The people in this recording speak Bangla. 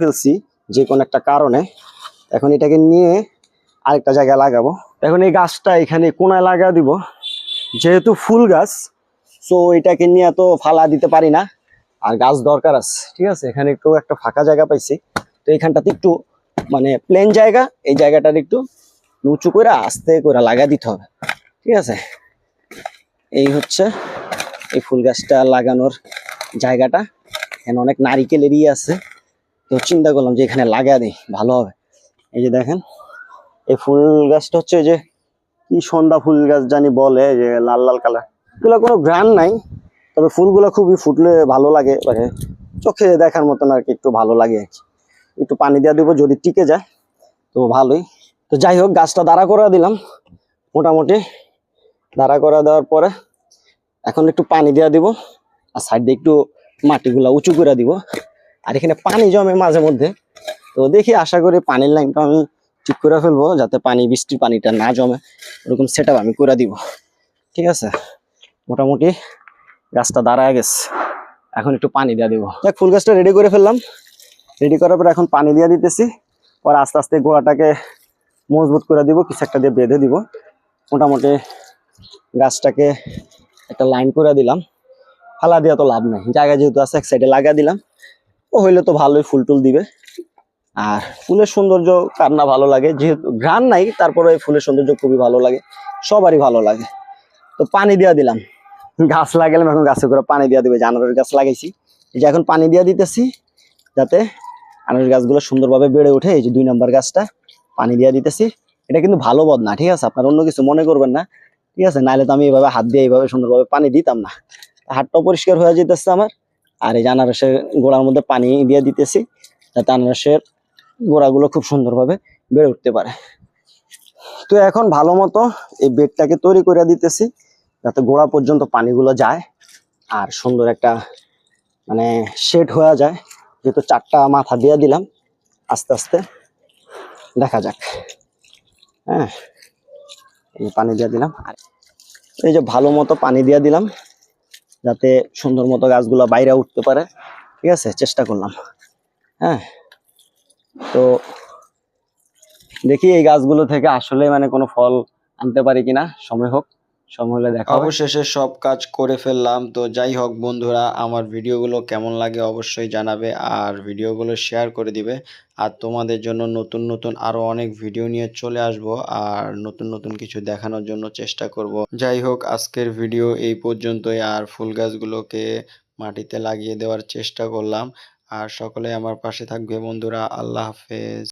ফেলছি যে কোনো একটা কারণে। এখন এটাকে নিয়ে আরেকটা জায়গায় লাগাবো। এখন এই গাছটা এখানে কোনায় লাগা দিব। যেহেতু ফুল গাছ সো এটাকে নিয়ে তো ফালা দিতে পারি না। আর গাছ দরকার আছে, ঠিক আছে? এখানে একটু একটা ফাঁকা জায়গা পাইছি। তো এখানটাতে একটু মানে প্লেন জায়গা, এই জায়গাটার একটু উঁচু করে আস্তে করে লাগা দিতে হবে, ঠিক আছে? এই হচ্ছে এই ফুল গাছটা লাগানোর জায়গাটা। এখানে অনেক নারিকেলেরই আছে। তো চিন্তা করলাম যে এখানে লাগা দিই, ভালো হবে। এই যে দেখেন, এই ফুল গাছটা হচ্ছে যে কি সন্ধ্যা ফুল গাছ জানি বলে যে লাল লাল কালার এগুলো কোনো ব্র্যান্ড নাই, তবে ফুলগুলো খুবই ফুটলে ভালো লাগে মানে চোখে দেখার মতন আর কি একটু ভালো লাগে আর কি। একটু পানি দেওয়া দিব যদি টিকে যায়, তো ভালোই। তো যাই হোক, গাছটা দাঁড়া করে দিলাম, মোটামুটি দাঁড়া করে দেওয়ার পরে এখন একটু পানি দেওয়া দিব, আর সাইড দিয়ে একটু মাটিগুলা উঁচু করে দিব। আর এখানে পানি জমে মাঝে মধ্যে। তো দেখি, আশা করি পানির লাইনটা আমি ঠিক করে ফেলব, যাতে পানি, বৃষ্টির পানিটা না জমে। ওরকম সেট আমি করে দিব। ঠিক আছে? মোটামুটি গাছটা দাঁড়ায় গেছে। এখন একটু পানি দেওয়া দিব। দেখ ফুল গাছটা রেডি করে ফেললাম। রেডি করার পর এখন পানি দিয়ে দিতেছি। পরে আস্তে আস্তে গোড়াটাকে মজবুত করে দিব, কিছু একটা দিয়ে বেঁধে দিব। মোটামুটি গাছটাকে একটা লাইন করে দিলাম। ফালা দেওয়া তো লাভ নাই। জায়গা যেহেতু আছে, এক সাইডে লাগা দিলাম। হইলে তো ভালোই ফুল টুল দিবে। আর ফুলের সৌন্দর্য কার না ভালো লাগে, যেহেতু ঘ্রাণ নাই, তারপরে ফুলের সৌন্দর্য খুবই ভালো লাগে, সবারই ভালো লাগে। তো পানি দেওয়া দিলাম। গাছ লাগালাম, এখন গাছে করে পানি দেওয়া দিবে, যে আনারস গাছ লাগাইছি। এই যে এখন পানি দেওয়া দিতেছি, যাতে আনারস গাছগুলো সুন্দরভাবে বেড়ে ওঠে, এই যে দুই নম্বর গাছটা, পানি দেওয়া দিতেছি। এটা কিন্তু ভালো বদ না, ঠিক আছে? আপনার অন্য কিছু মনে করবেন না, ঠিক আছে? নাহলে তো আমি এইভাবে হাত দিয়ে এইভাবে সুন্দরভাবে পানি দিতাম না। হাতটাও পরিষ্কার হয়ে যেতেছে আমার। আর এই আনারসের গোড়ার মধ্যে পানি দিয়ে দিতেছি, যাতে আনারসের গোড়াগুলো খুব সুন্দরভাবে বেড়ে উঠতে পারে। তো এখন ভালো মতো এই বেডটাকে তৈরি করে দিতেছি, যাতে গোড়া পর্যন্ত পানিগুলো যায় আর সুন্দর একটা মানে শেড হয়ে যায়। যেহেতু চারটা মাথা দিয়ে দিলাম, আস্তে আস্তে দেখা যাক। হ্যাঁ পানি দিয়ে দিলাম। আর এই যে ভালো মতো পানি দিয়ে দিলাম যাতে সুন্দর মতো গাছগুলো বাইরে উঠতে পারে। ঠিক আছে? চেষ্টা করলাম। হ্যাঁ? তো দেখি এই গাছগুলো থেকে আসলে মানে কোনো ফল আনতে পারি কিনা? সময় হোক। সময় দেখা অবশেষে সব কাজ করে ফেললাম। তো যাই হোক বন্ধুরা, আমার ভিডিওগুলো কেমন লাগে অবশ্যই জানাবে আর ভিডিওগুলো শেয়ার করে দিবে। আর তোমাদের জন্য নতুন নতুন আরও অনেক ভিডিও নিয়ে চলে আসব আর নতুন নতুন কিছু দেখানোর জন্য চেষ্টা করব। যাই হোক, আজকের ভিডিও এই পর্যন্তই আর ফুল গাছগুলোকে মাটিতে লাগিয়ে দেওয়ার চেষ্টা করলাম। আর সকলে আমার পাশে থাকবে বন্ধুরা, আল্লাহ হাফেজ।